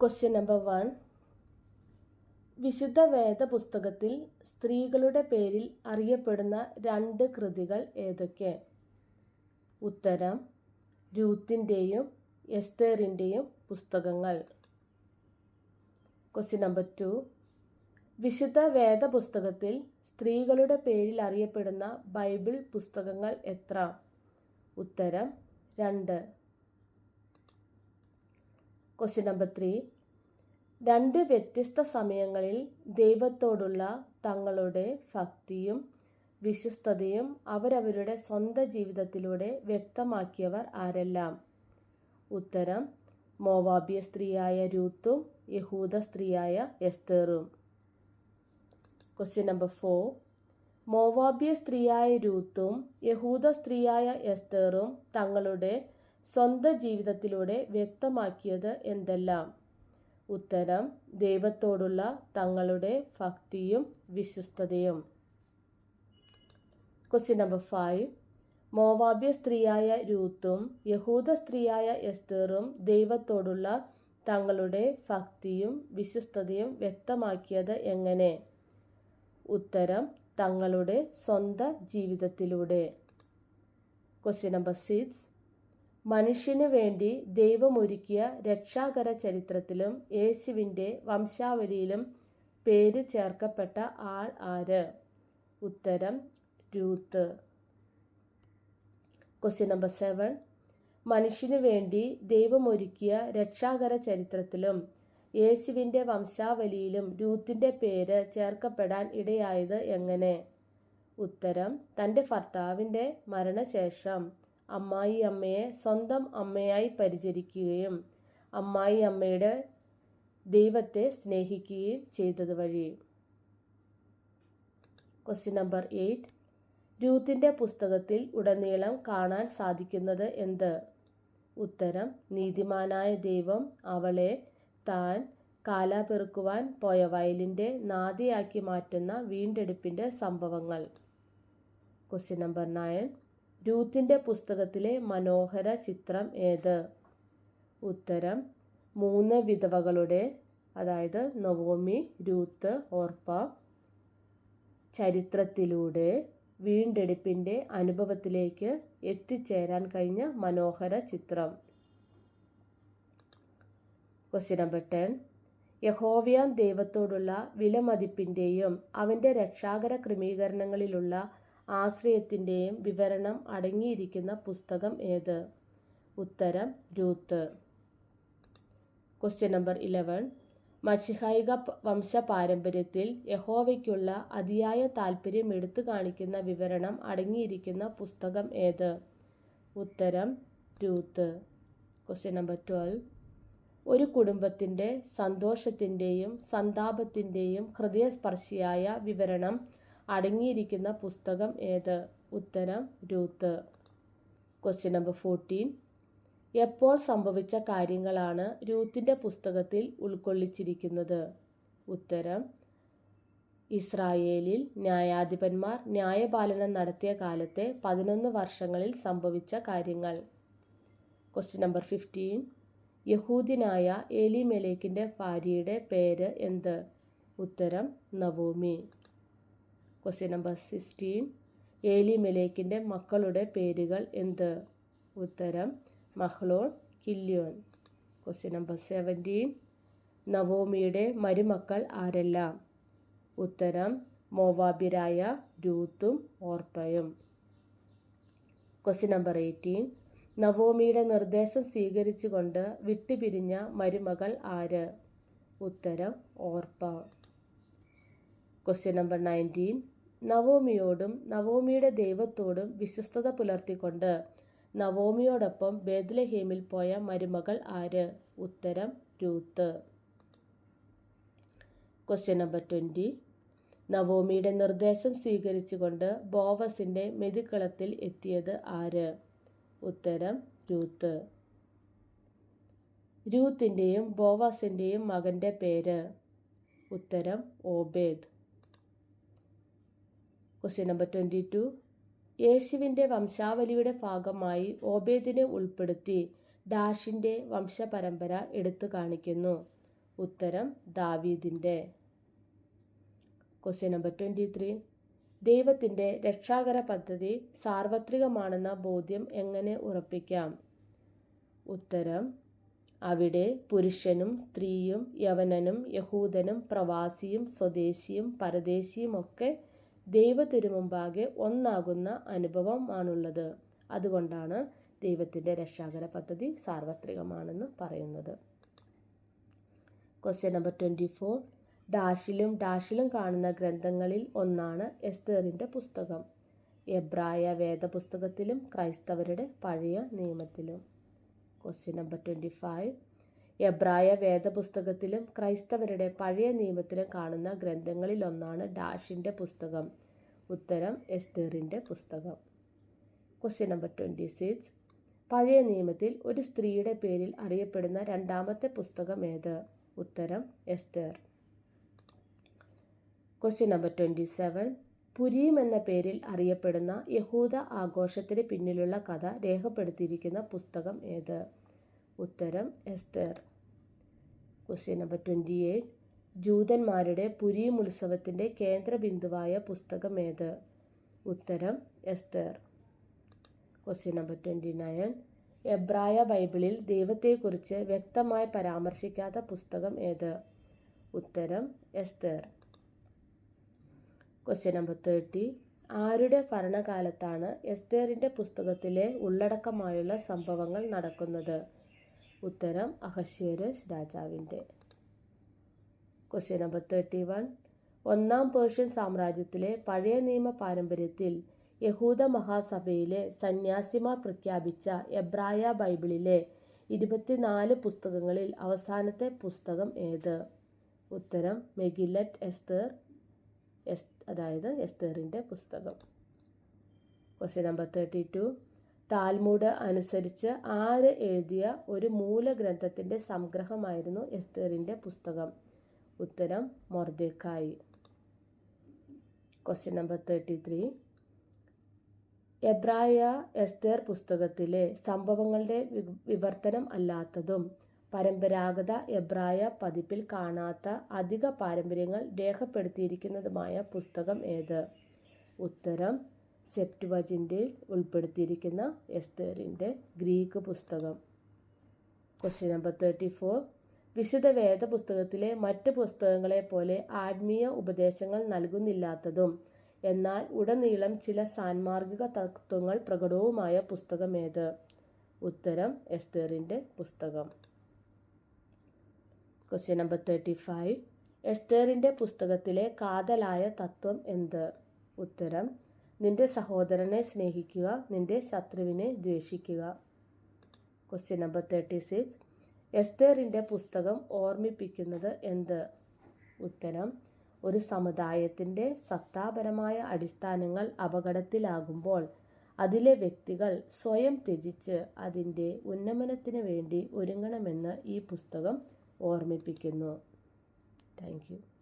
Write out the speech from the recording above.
Question number one വിശുദ്ധ വേദ പുസ്തകത്തിൽ സ്ത്രീകളുടെ പേരിൽ അറിയപ്പെടുന്ന രണ്ട് കൃതികൾ ഏതൊക്കെ? ഉത്തരം രൂത്തിന്റെയും എസ്തേറിന്റെയും പുസ്തകങ്ങൾ. ക്വസ്റ്റ്യൻ നമ്പർ ടു വിശുദ്ധ വേദ പുസ്തകത്തിൽ സ്ത്രീകളുടെ പേരിൽ അറിയപ്പെടുന്ന ബൈബിൾ പുസ്തകങ്ങൾ എത്ര? ഉത്തരം രണ്ട്. ക്വസ്റ്റ്യൻ നമ്പർ ത്രീ രണ്ട് വ്യത്യസ്ത സമയങ്ങളിൽ ദൈവത്തോടുള്ള തങ്ങളുടെ ഭക്തിയും വിശ്വസ്തതയും അവരവരുടെ സ്വന്തം ജീവിതത്തിലൂടെ വ്യക്തമാക്കിയവർ ആരെല്ലാം? ഉത്തരം മോവാബിയ സ്ത്രീയായ രൂത്തും യഹൂദ സ്ത്രീയായ എസ്തേറും. ക്വസ്റ്റ്യൻ നമ്പർ ഫോർ മോവാബിയ സ്ത്രീയായ രൂത്തും യഹൂദ സ്ത്രീയായ എസ്തേറും തങ്ങളുടെ സ്വന്തം ജീവിതത്തിലൂടെ വ്യക്തമാക്കിയത് എന്തെല്ലാം? ഉത്തരം ദൈവത്തോടുള്ള തങ്ങളുടെ ഭക്തിയും വിശ്വസ്തതയും. ക്വസ്റ്റ്യൻ നമ്പർ ഫൈവ് മോവാബ്യ സ്ത്രീയായ രൂത്തും യഹൂദ സ്ത്രീയായ എസ്തേറും ദൈവത്തോടുള്ള തങ്ങളുടെ ഭക്തിയും വിശ്വസ്തതയും വ്യക്തമാക്കിയത് എങ്ങനെ? ഉത്തരം തങ്ങളുടെ സ്വന്തം ജീവിതത്തിലൂടെ. ക്വസ്റ്റ്യൻ നമ്പർ സിക്സ് മനുഷ്യനു വേണ്ടി ദൈവമൊരുക്കിയ രക്ഷാകര ചരിത്രത്തിലും യേശുവിന്റെ വംശാവലിയിലും പേര് ചേർക്കപ്പെട്ട ആൾ ആര്? ഉത്തരം രൂത്ത്. ക്വസ്റ്റ്യൻ നമ്പർ സെവൻ മനുഷ്യനു വേണ്ടി ദൈവമൊരുക്കിയ രക്ഷാകര ചരിത്രത്തിലും യേശുവിന്റെ വംശാവലിയിലും രൂത്തിന്റെ പേര് ചേർക്കപ്പെടാൻ ഇടയായത് എങ്ങനെ? ഉത്തരം തന്റെ ഭർത്താവിന്റെ മരണശേഷം. അമ്മായി അമ്മയെ സ്വന്തം അമ്മയായി പരിചരിക്കുകയും അമ്മായി അമ്മയുടെ ദൈവത്തെ സ്നേഹിക്കുകയും ചെയ്തത് വഴി. ക്വസ്റ്റ്യൻ നമ്പർ എയ്റ്റ് രൂത്തിന്റെ പുസ്തകത്തിൽ ഉടനീളം കാണാൻ സാധിക്കുന്നത് എന്ത്? ഉത്തരം നീതിമാനായ ദൈവം അവളെ താൻ കാലാപെറുക്കുവാൻ പോയ വയലിന്റെ നാദിയാക്കി മാറ്റുന്ന വീണ്ടെടുപ്പിന്റെ സംഭവങ്ങൾ. ക്വസ്റ്റ്യൻ നമ്പർ നയൻ രൂത്തിന്റെ പുസ്തകത്തിലെ മനോഹര ചിത്രം ഏത്? ഉത്തരം മൂന്ന് വിധവകളുടെ അതായത് നവോമി രൂത്ത് ഓർപ്പ ചരിത്രത്തിലൂടെ വീണ്ടെടുപ്പിന്റെ അനുഭവത്തിലേക്ക് എത്തിച്ചേരാൻ കഴിഞ്ഞ മനോഹര ചിത്രം. ക്വസ്റ്റ്യൻ നമ്പർ ടെൻ യഹോവയാൻ ദൈവത്തോടുള്ള വിലമതിപ്പിന്റെയും അവന്റെ രക്ഷാകര ക്രമീകരണങ്ങളിലുള്ള ആശ്രയത്തിന്റെയും വിവരണം അടങ്ങിയിരിക്കുന്ന പുസ്തകം ഏത്? ഉത്തരം രൂത്ത്. ക്വസ്റ്റ്യൻ നമ്പർ ഇലവൻ മഷിഹായിക വംശ പാരമ്പര്യത്തിൽ യഹോവയ്ക്കുള്ള അതിയായ താല്പര്യം എടുത്തു കാണിക്കുന്ന വിവരണം അടങ്ങിയിരിക്കുന്ന പുസ്തകം ഏത്? ഉത്തരം രൂത്ത്. ക്വസ്റ്റ്യൻ നമ്പർ ട്വൽവ് ഒരു കുടുംബത്തിന്റെ സന്തോഷത്തിന്റെയും സന്താപത്തിന്റെയും ഹൃദയസ്പർശിയായ വിവരണം അടങ്ങിയിരിക്കുന്ന പുസ്തകം ഏത്? ഉത്തരം രൂത്ത്. ക്വസ്റ്റ്യൻ നമ്പർ ഫോർട്ടീൻ എപ്പോൾ സംഭവിച്ച കാര്യങ്ങളാണ് രൂത്തിന്റെ പുസ്തകത്തിൽ ഉൾക്കൊള്ളിച്ചിരിക്കുന്നത്? ഉത്തരം ഇസ്രായേലിൽ ന്യായാധിപന്മാർ ന്യായപാലനം നടത്തിയ കാലത്തെ പതിനൊന്ന് വർഷങ്ങളിൽ സംഭവിച്ച കാര്യങ്ങൾ. ക്വസ്റ്റ്യൻ നമ്പർ ഫിഫ്റ്റീൻ യഹൂദിനായ എലിമെലേക്കിന്റെ ഭാര്യയുടെ പേര് എന്ത്? ഉത്തരം നവോമി. ക്വസ്റ്റ്യൻ നമ്പർ സിക്സ്റ്റീൻ ഏലി മെലേക്കിന്റെ മക്കളുടെ പേരുകൾ എന്ത്? ഉത്തരം Mahlon Chilion question number seventeen നവോമിയുടെ മരുമക്കൾ ആരെല്ലാം? ഉത്തരം മോവാബിരായ രൂത്തും ഓർപ്പയും. ക്വസ്റ്റ്യൻ നമ്പർ എയ്റ്റീൻ നവോമിയുടെ നിർദ്ദേശം സ്വീകരിച്ചുകൊണ്ട് വിട്ടുപിരിഞ്ഞ മരുമകൾ ആര്? ഉത്തരം ഓർപ്പ. ക്വസ്റ്റ്യൻ നമ്പർ നയന്റീൻ നവോമിയോടും നവോമിയുടെ ദൈവത്തോടും വിശ്വസ്തത പുലർത്തിക്കൊണ്ട് നവോമിയോടൊപ്പം ബേദ്ലഹേമിൽ പോയ മരുമകൾ ആര്? ഉത്തരം രൂത്ത്. ക്വസ്റ്റ്യൻ നമ്പർ ട്വന്റി നവോമിയുടെ നിർദ്ദേശം സ്വീകരിച്ചുകൊണ്ട് ബോവസിന്റെ മെതിക്കളത്തിൽ എത്തിയത് ആര്? ഉത്തരം രൂത്ത്. രൂത്തിന്റെയും ബോവാസിന്റെയും മകന്റെ പേര്. ഉത്തരം Obed. Question number twenty two യേശുവിന്റെ വംശാവലിയുടെ ഭാഗമായി ഓബേദിനെ ഉൾപ്പെടുത്തി ഡാഷിന്റെ വംശപരമ്പര എടുത്തു കാണിക്കുന്നു. ഉത്തരം ദാവീദിന്റെ. ക്വസ്റ്റ്യൻ നമ്പർ ട്വന്റി ത്രീ ദൈവത്തിന്റെ രക്ഷാകര പദ്ധതി സാർവത്രികമാണെന്ന ബോധ്യം എങ്ങനെ ഉറപ്പിക്കാം? ഉത്തരം അവിടെ പുരുഷനും സ്ത്രീയും യവനനും യഹൂദനും പ്രവാസിയും സ്വദേശിയും പരദേശിയും ഒക്കെ ദൈവത്തിനു മുമ്പാകെ ഒന്നാകുന്ന അനുഭവമാണുള്ളത്. അതുകൊണ്ടാണ് ദൈവത്തിന്റെ രക്ഷാകര പദ്ധതി സാർവത്രികമാണെന്ന് പറയുന്നത്. ക്വസ്റ്റ്യൻ നമ്പർ ട്വന്റി ഫോർ ഡാഷിലും ഡാഷിലും കാണുന്ന ഗ്രന്ഥങ്ങളിൽ ഒന്നാണ് എസ്തേറിന്റെ പുസ്തകം. എബ്രായ വേദപുസ്തകത്തിലും ക്രൈസ്തവരുടെ പഴയ നിയമത്തിലും. ക്വസ്റ്റ്യൻ നമ്പർ ട്വന്റി ഫൈവ് എബ്രായ വേദപുസ്തകത്തിലും ക്രൈസ്തവരുടെ പഴയ നിയമത്തിലും കാണുന്ന ഗ്രന്ഥങ്ങളിൽ ഒന്നാണ് ഡാഷിന്റെ പുസ്തകം. ഉത്തരം എസ്തേറിന്റെ പുസ്തകം. ക്വസ്റ്റ്യൻ നമ്പർ ട്വന്റി സിക്സ് പഴയ നിയമത്തിൽ ഒരു സ്ത്രീയുടെ പേരിൽ അറിയപ്പെടുന്ന രണ്ടാമത്തെ പുസ്തകം ഏത്? ഉത്തരം Esther. Question number twenty seven Purim എന്ന പേരിൽ അറിയപ്പെടുന്ന യഹൂദ ആഘോഷത്തിന് പിന്നിലുള്ള കഥ രേഖപ്പെടുത്തിയിരിക്കുന്ന പുസ്തകം ഏത്? ഉത്തരം Esther. Question number twenty eight ജൂതന്മാരുടെ പുരീം ഉത്സവത്തിന്റെ പുസ്തകം ഏത്? ഉത്തരം Esther. Question number twenty nine എബ്രായ ബൈബിളിൽ ദൈവത്തെക്കുറിച്ച് വ്യക്തമായി പരാമർശിക്കാത്ത പുസ്തകം ഏത്? ഉത്തരം എസ്തർ. ക്വസ്റ്റ്യൻ നമ്പർ തേർട്ടി ആരുടെ ഭരണകാലത്താണ് എസ്തേറിന്റെ പുസ്തകത്തിലെ ഉള്ളടക്കമായുള്ള സംഭവങ്ങൾ നടക്കുന്നത്? ഉത്തരം അഹശ്വരസ് രാജാവിന്റെ. ക്വസ്റ്റ്യൻ നമ്പർ തേർട്ടി വൺ ഒന്നാം പേർഷ്യൻ സാമ്രാജ്യത്തിലെ പഴയ നിയമ പാരമ്പര്യത്തിൽ യഹൂദ മഹാസഭയിലെ സന്യാസിമാർ പ്രഖ്യാപിച്ച എബ്രായ ബൈബിളിലെ ഇരുപത്തിനാല് പുസ്തകങ്ങളിൽ അവസാനത്തെ പുസ്തകം ഏത്? ഉത്തരം മെഗിലറ്റ് എസ്തർ എസ് അതായത് എസ്തേറിന്റെ പുസ്തകം. Question number thirty two Talmud അനുസരിച്ച് ആര് എഴുതിയ ഒരു മൂലഗ്രന്ഥത്തിന്റെ സംഗ്രഹമായിരുന്നു എസ്തേറിന്റെ പുസ്തകം. ഉത്തരം Mordecai question number thirty three എബ്രായ എസ്തേർ പുസ്തകത്തിലെ സംഭവങ്ങളുടെ വിവർത്തനം അല്ലാത്തതും പരമ്പരാഗത എബ്രായ പതിപ്പിൽ കാണാത്ത അധിക പാരമ്പര്യങ്ങൾ രേഖപ്പെടുത്തിയിരിക്കുന്നതുമായ പുസ്തകം ഏത്? ഉത്തരം സെപ്റ്റുവജിന്റെ ഉൾപ്പെടുത്തിയിരിക്കുന്ന എസ്തേറിന്റെ ഗ്രീക്ക് പുസ്തകം. ക്വസ്റ്റ്യൻ നമ്പർ തേർട്ടി ഫോർ വിശുദ്ധ വേദ പുസ്തകത്തിലെ മറ്റ് പുസ്തകങ്ങളെ പോലെ ആത്മീയ ഉപദേശങ്ങൾ നൽകുന്നില്ലാത്തതും എന്നാൽ ഉടനീളം ചില സാൻമാർഗിക തത്വങ്ങൾ പ്രകടവുമായ പുസ്തകം ഏത് ഉത്തരം എസ്തേറിന്റെ പുസ്തകം. ക്വസ്റ്റ്യൻ നമ്പർ തേർട്ടി ഫൈവ് എസ്തേറിന്റെ പുസ്തകത്തിലെ കാതലായ തത്വം എന്ത്? ഉത്തരം നിന്റെ സഹോദരനെ സ്നേഹിക്കുക നിന്റെ ശത്രുവിനെ ദ്വേഷിക്കുക. ക്വസ്റ്റ്യൻ നമ്പർ തേർട്ടി സിക്സ് എസ്തേറിന്റെ പുസ്തകം ഓർമ്മിപ്പിക്കുന്നത് എന്ത്? ഉത്തരം ഒരു സമുദായത്തിന്റെ സത്താപരമായ അടിസ്ഥാനങ്ങൾ അപകടത്തിലാകുമ്പോൾ അതിലെ വ്യക്തികൾ സ്വയം ത്യജിച്ച് അതിന്റെ ഉന്നമനത്തിന് വേണ്ടി ഒരുങ്ങണമെന്ന് ഈ പുസ്തകം ഓർമ്മിപ്പിക്കുന്നു. താങ്ക്